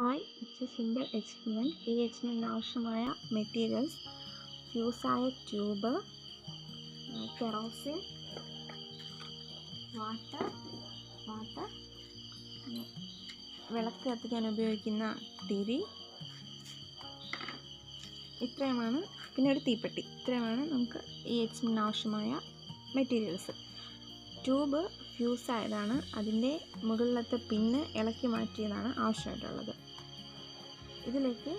Hi it's a simple experience ഈ എച്ചിന് ആവശ്യമായ മെറ്റീരിയൽസ് ഫ്യൂസായ ട്യൂബ് കെറോസിൻ വാട്ടർ വാട്ടർ വിളക്ക് കത്തിക്കാൻ ഉപയോഗിക്കുന്ന തിരി. ഇത്രയുമാണ്. പിന്നെ ഒരു തീപ്പെട്ടി. ഇത്രയുമാണ് നമുക്ക് ഈ എച്ചിന് ആവശ്യമായ മെറ്റീരിയൽസ് ട്യൂബ് ഫ്യൂസ് ആയതാണ് അതിന്റെ മുകളിലത്തെ പിന്ന് ഇളക്കി മാറ്റിയതാണ് ആവശ്യമായിട്ടുള്ളത്. ഇതിലേക്ക്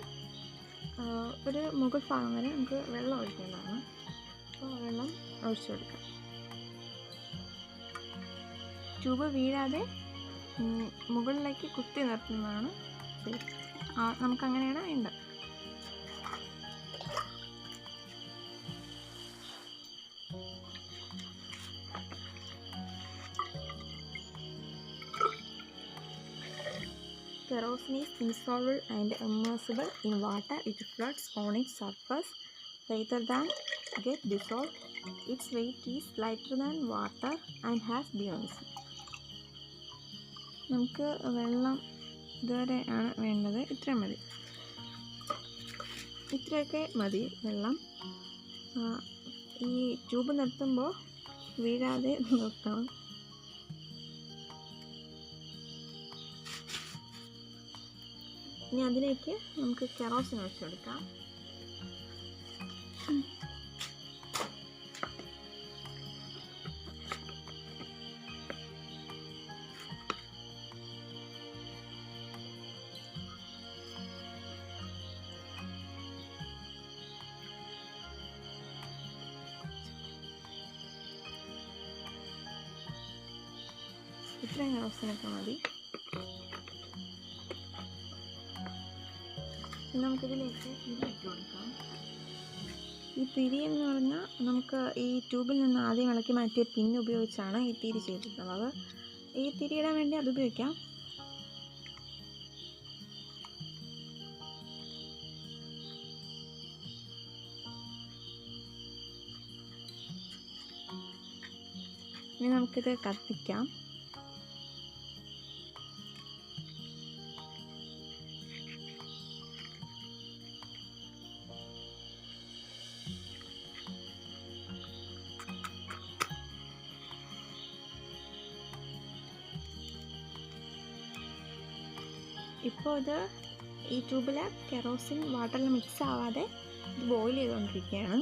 ഒരു മുകൾ ഭാഗം വരെ നമുക്ക് വെള്ളം ഒഴിക്കേണ്ടതാണ്. അപ്പോൾ വെള്ളം ഒഴിച്ചു കൊടുക്കാം. ട്യൂബ് വീഴാതെ മുകളിലേക്ക് കുത്തി നിർത്തുന്നതാണ്. നമുക്കങ്ങനെയാണ് വേണ്ടത്. Kerosene is insoluble and immersible in water. It floats on its surface rather than get dissolved. Its weight is lighter than water and has buoyancy. നമുക്ക് വെള്ളം ഇതുവരെയാണ് വേണ്ടത് ഇത്രയും മതി ഇത്രയൊക്കെ മതി വെള്ളം ഈ ട്യൂബ് നിർത്തുമ്പോൾ വീഴാതെ നിർത്തണം ഇനി അതിലേക്ക് നമുക്ക് കെറോസിൻ ഒഴിച്ചു കൊടുക്കാം. ഇത്രയും കെറോസിനൊക്കെ മതി. നമുക്കിതിലേക്ക് തിരി ഇട്ട് കൊടുക്കാം. ഈ തിരി എന്ന് പറഞ്ഞാൽ നമുക്ക് ഈ ട്യൂബിൽ നിന്ന് ആദ്യം ഇളക്കി മാറ്റിയ പിൻ ഉപയോഗിച്ചാണ് ഈ തിരി ചെയ്തിട്ടുള്ളത്. ഈ തിരിയിടാൻ വേണ്ടി അത് ഉപയോഗിക്കാം. ഇനി നമുക്കിത് കത്തിക്കാം. ഇപ്പോൾ ഇത് ഈ ട്യൂബിലെ കെറോസിൻ വാട്ടറിൽ മിക്സ് ആവാതെ ഇത് ബോയിൽ ചെയ്തുകൊണ്ടിരിക്കുകയാണ്.